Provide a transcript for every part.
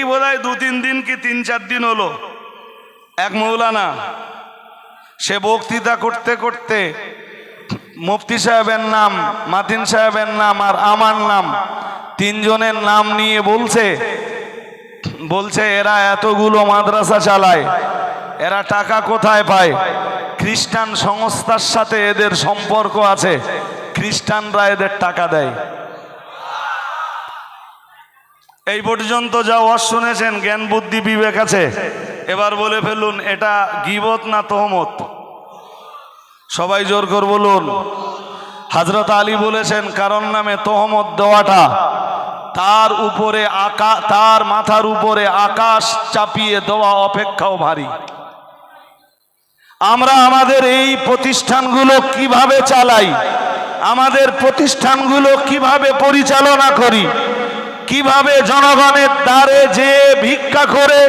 এই বোধহয় দু, তিন দিন কি তিন, চার দিন হলো? এক মৌলানা, সে বক্তৃতা করতে করতে মুফতি সাহেবের নাম, মাতিন সাহেবের নাম আর আমার নাম তিনজনের নাম নিয়ে বলছে বলছে এরা এতগুলো মাদ্রাসা চালায়, এরা টাকা কোথায় পায়? খ্রিস্টান সংস্থার সাথে এদের সম্পর্ক আছে, খ্রিস্টানরা এদের টাকা দেয়। এই পর্যন্ত যা ওয়াজ শুনেছেন, জ্ঞান, বুদ্ধি, বিবেক আছে। এবার বলে ফেলুন, এটা গিবত না তহমত? সবাই জোর কর বলুন হাজরত আলী বলেছেন, কারণ নামে তহমত দেওয়াটা তার উপরে আকা, তার মাথার উপরে আকাশ চাপিয়ে দেওয়া অপেক্ষাও ভারী। আমরা আমাদের এই প্রতিষ্ঠানগুলো কীভাবে চালাই? আমাদের প্রতিষ্ঠানগুলো কীভাবে পরিচালনা করি? কীভাবে জনগণের দ্বারে যে ভিক্ষা করে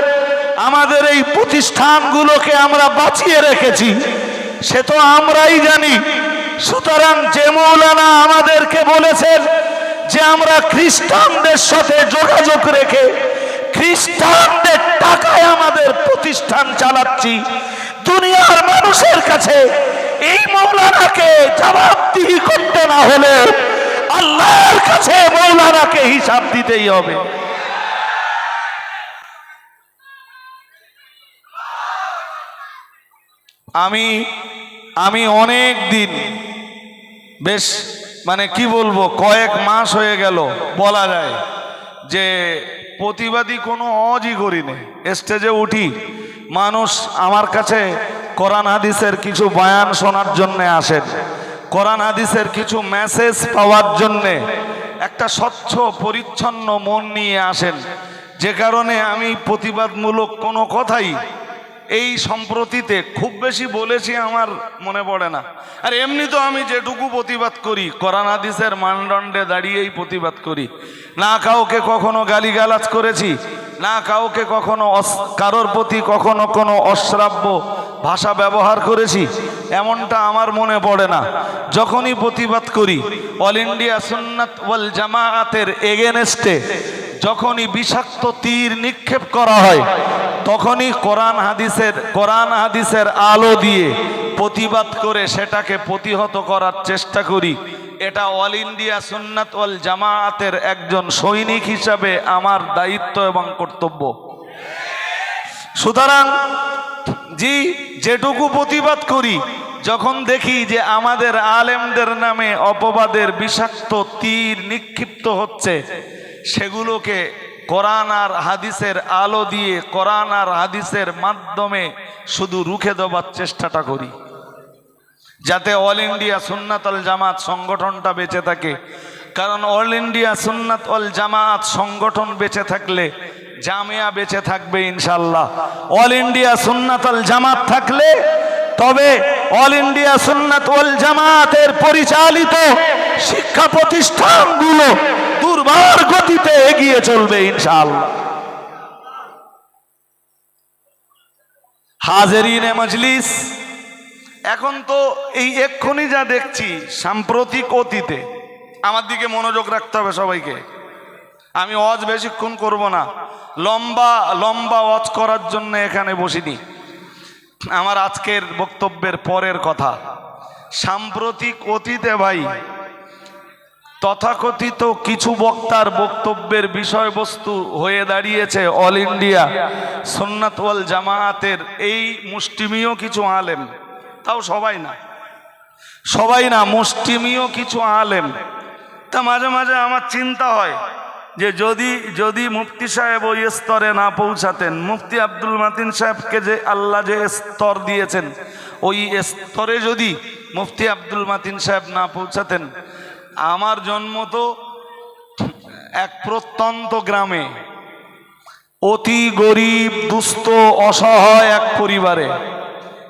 আমাদের এই প্রতিষ্ঠানগুলোকে আমরা বাঁচিয়ে রেখেছি, সে তো আমরাই জানি। সুতরাং যে মৌলানা আমাদেরকে বলেছেন যে আমরা খ্রিস্টানদের সাথে যোগাযোগ রেখে খ্রিস্টানদের টাকায় আমাদের প্রতিষ্ঠান চালাচ্ছি। দুনিয়ার মানুষের কাছে এই মৌলানাকে জবাবদিহি করতে না হলে আল্লাহর কাছে মৌলানাকে হিসাব দিতেই হবে। আমি আমি অনেক দিন, বেশ মানে কি বলব, কয়েক মাস হয়ে গেল, বলা যায় যে প্রতিবাদী কোনো অজই করিনি। স্টেজে উঠি, মানুষ আমার কাছে কোরআন, হাদিসের কিছু বয়ান শোনার জন্যে আসেন। কোরআন হাদিসের কিছু মেসেজ পাওয়ার জন্যে একটা স্বচ্ছ, পরিচ্ছন্ন মন নিয়ে আসেন। যে কারণে আমি প্রতিবাদমূলক কোনো কথাই এই সম্প্রতিতে খুব বেশি বলেছি আমার মনে পড়ে না। আর এমনি তো আমি যেটুকু প্রতিবাদ করি, কোরআন হাদিসের মানদণ্ডে দাঁড়িয়েই প্রতিবাদ করি। না কাউকে কখনো গালিগালাজ করেছি, না কাউকে কখনো কারোর প্রতি কখনো কোনো অশ্রাব্য ভাষা ব্যবহার করেছি, এমনটা আমার মনে পড়ে না। যখনই প্রতিবাদ করি, অল ইন্ডিয়া সুন্নাত ওয়াল জামায়াতের এগেনেস্টে যখনই বিষাক্ত তীর নিক্ষেপ করা হয়, তখনই কোরআন হাদিসের কোরআন হাদিসের আলো দিয়ে প্রতিবাদ করে সেটাকে প্রতিহত করার চেষ্টা করি। এটা অল ইন্ডিয়া সুন্নাত ওয়াল জামায়াতের একজন সৈনিক হিসাবে আমার দায়িত্ব এবং কর্তব্য। সুতরাং জি যেটুকু প্রতিবাদ করি, যখন দেখি যে আমাদের আলেমদের নামে অপবাদের বিষাক্ত তীর নিক্ষিপ্ত হচ্ছে, সেগুলোকে কোরআন আর হাদিসের আলো দিয়ে, কোরআন আর হাদিসের মাধ্যমে শুধু রুখে দেওয়ার চেষ্টাটা করি। যাতে all India Sunnat all Jamaat সংগঠনটা বেঁচে থাকে। কারণ all India Sunnat all Jamaat সংগঠন বেঁচে থাকলে জামিয়া বেঁচে থাকবে ইনশাল্লাহ অল ইন্ডিয়া সুন্নাত জামাত থাকলে, তবে অল ইন্ডিয়া সুন্নাত জামাতের পরিচালিত শিক্ষা প্রতিষ্ঠানগুলো দুর্বার গতিতে এগিয়ে চলবে ইনশাআল্লাহ। হাজেরিনে মজলিস, এখন তো এই এক্ষুনি যা দেখছি, সাম্প্রতিক অতীতে, আমার দিকে মনোযোগ রাখতে হবে সবাইকে। আমি অজ বেশিক্ষণ করব না। লম্বা লম্বা অজ করার জন্য এখানে বসিনি। আমার আজকের বক্তব্যের পরের কথা। সাম্প্রতিক অতীতে ভাই, তথাকথিত কিছু বক্তার বক্তব্যের বিষয়বস্তু হয়ে দাঁড়িয়েছে অল ইন্ডিয়া। সুন্নাত জামায়াতের এই মুষ্টিমীয় কিছু আলেম। তাও সবাই না। সবাই না, মুষ্টিমীয় কিছু আলেম। তা মাঝে মাঝে আমার চিন্তা হয় যে যদি যদি মুফতি সাহেব ওই স্তরে না পৌঁছাতেন, মুফতি আব্দুল মাতিন সাহেবকে যে আল্লাহ যে স্তর দিয়েছেন, ওই স্তরে যদি মুফতি আব্দুল মাতিন সাহেব না পৌঁছাতেন, আমার জন্ম তো এক প্রত্যন্ত গ্রামে, অতি গরিব, দুস্থ, অসহায় এক পরিবারে।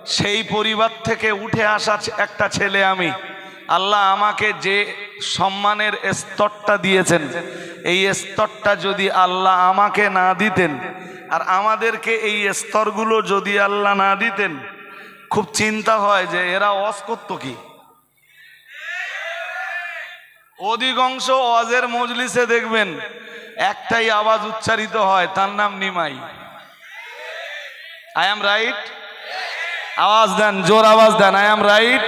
সেই পরিবার থেকে উঠে আসা একটা ছেলে আমি। আল্লাহ আমাকে যে সম্মানের স্তরটা দিয়েছেন। এই স্তরটা যদি আল্লাহ আমাকে না দিতেন, আর আমাদেরকে এই স্তরগুলো যদি আল্লাহ না দিতেন, খুব চিন্তা হয় যে এরা অস করতো কি? অধিকাংশ অজের মজলিসে দেখবেন, একটাই আওয়াজ উচ্চারিত হয়, তার নাম নিমাই। I am right? আওয়াজ দেন, জোর আওয়াজ দেন, I am right?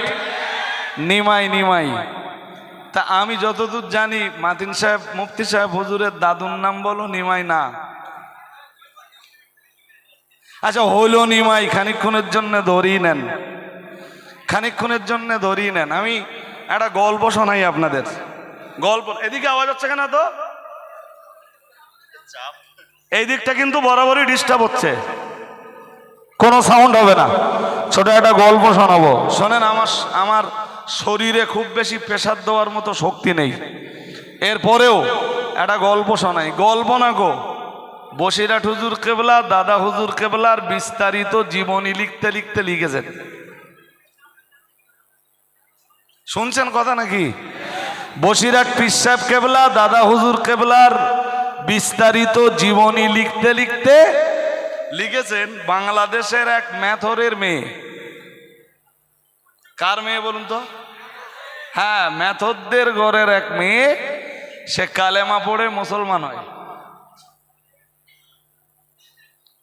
Nimai Nimai. তা আমি যতদূর জানি, মাতিন সাহেব, মুফতি সাহেব, হুজুরের দাদুর নাম বলো নিমাই না। আচ্ছা হইল নিমাই খানিক্ষণের জন্য ধরিয়ে নেন। খানিক্ষণের জন্য ধরিয়ে নেন। আমি একটা গল্প শোনাই আপনাদের। গল্প, এদিকে আওয়াজ হচ্ছে কেন তো এই দিকটা কিন্তু বরাবরই ডিস্টার্ব হচ্ছে। কোনো সাউন্ড হবে না। ছোট একটা গল্প শোনাবো। শোনেন, আমার আমার শরীরে খুব বেশি প্রেশার দেওয়ার মতো শক্তি নেই। এরপরেও একটা গল্প শোনাই। গল্প না গো, বসিরাট হুজুর কেবলা, দাদা হুজুর কেবলার বিস্তারিত জীবনী লিখতে লিখতে লিখেছেন। শুনছেন কথা নাকি? বসিরাট পিসাব কেবলা, দাদা হুজুর কেবলার বিস্তারিত জীবনী লিখতে লিখতে লিখেছেন, বাংলাদেশের এক ম্যাথরের মেয়ে। কার মেয়ে বলুন তো? হ্যাঁ ম্যাথরদের ঘরের এক মেয়ে, সে কালেমা পড়ে মুসলমান হয়।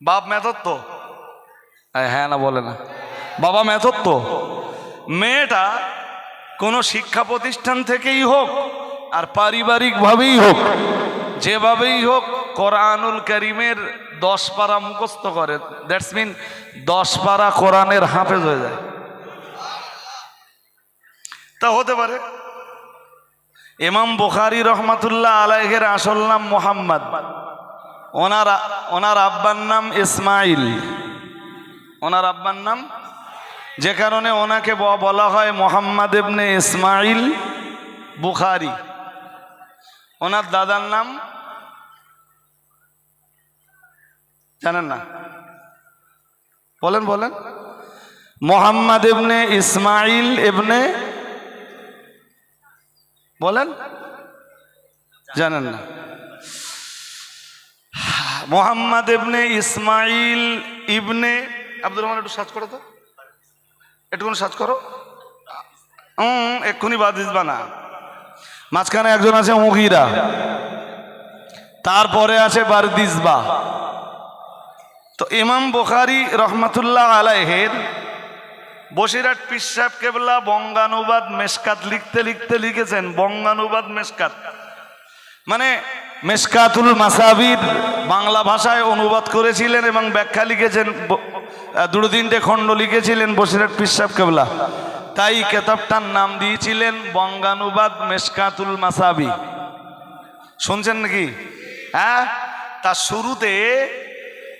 বাপ ম্যাথর তো? হ্যাঁ না, বলে না। বাবা ম্যাথর তো? মেয়েটা কোনো শিক্ষা প্রতিষ্ঠান থেকেই হোক আর পারিবারিকভাবেই হোক, যেভাবেই হোক কোরআনুল করিমের দশ পারা মুখস্থ করে। দ্যাটস মিন দশ পারা কোরআনের হাফেজ হয়ে যায়। তা হতে পারে। এমাম বুখারি রহমাতুল্লাহ আলাইহের আসল নাম মোহাম্মদ। ওনার ওনার আব্বার নাম ইসমাইল। ওনার আব্বার নাম, যে কারণে ওনাকে বলা হয় মোহাম্মদ ইবনে ইসমাইল বুখারি। ওনার দাদার নাম, জানেন না? বলেন বলেন। মোহাম্মদ ইবনে ইসমাইল ইবনে বলেন। জানেন না। মোহাম্মদ ইবনে ইসমাইল ইবনে, আব্দুর রহমান একটু সার্চ করো তো। একটুখানি সার্চ করো। হুম এক্ষুনি বাদ দিসবা না মাঝখানে একজন আছে মুগিরা। তারপরে আছে বারদিসবা। তো ইমাম বুখারি রহমাতুল্লাহ আলাইহের বসিরাট পিসাব কেবলা, বঙ্গানুবাদ মেসকাত লিখতে লিখতে লিখেছেন, বঙ্গানুবাদ মেসকাত। মানে মেসকাতুল মাসাবির বাংলা ভাষায় অনুবাদ করেছিলেন এবং ব্যাখ্যা লিখেছেন দুটো তিনটে খণ্ড লিখেছিলেন বসিরাট পিসাব কেবলা। তাই কেতাবটার নাম দিয়েছিলেন বঙ্গানুবাদ মেসকাতুল মাসাবি। শুনছেন নাকি? হ্যাঁ? তার শুরুতে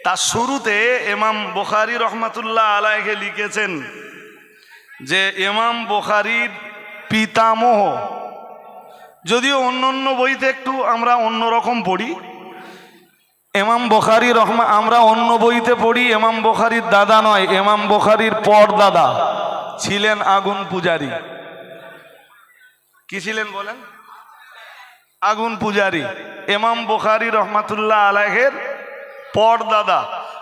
তার শুরুতে এমাম বোখারি রহমাতুল্লাহ আলাইকে লিখেছেন যে ইমাম বুখারির পিতামহ। যদিও অন্য অন্য বইতে একটু আমরা অন্য রকম পড়ি। এমাম বখারি রহমা আমরা অন্য বইতে পড়ি এমাম বখারির দাদা নয় এমাম বখারির পর দাদা ছিলেন আগুন পূজারি। কি ছিলেন বলেন? আগুন পূজারি। এমাম বখারি রহমাতুল্লাহ আলাহের পর দাদা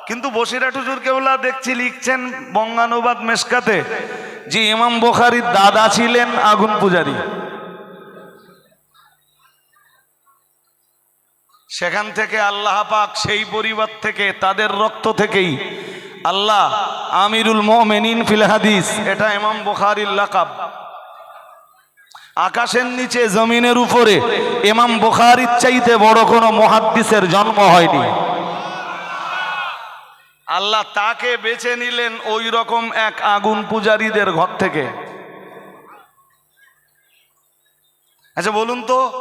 কিন্তু বসিরাট হুজুর কেবলা দেখছি লিখছেন বঙ্গানুবাদ মেসকাতে যে ইমাম বখারির দাদা ছিলেন আগুন পূজারি। সেখান থেকে আল্লাহ পাক সেই পরিবার থেকে, তাদের রক্ত থেকেই আল্লাহ আমিরুল মোমেনিন ফিল হাদিস, এটা ইমাম বুখারির লাকাব। আকাশের নিচে, জমিনের উপরে ইমাম বুখারির চাইতে বড় কোনো মহাদ্দিসের জন্ম হয়নি। আল্লাহ তাকে বেছে নিলেন ওই রকম এক আগুন পূজারীদের ঘর থেকে। আচ্ছা বলুন তো।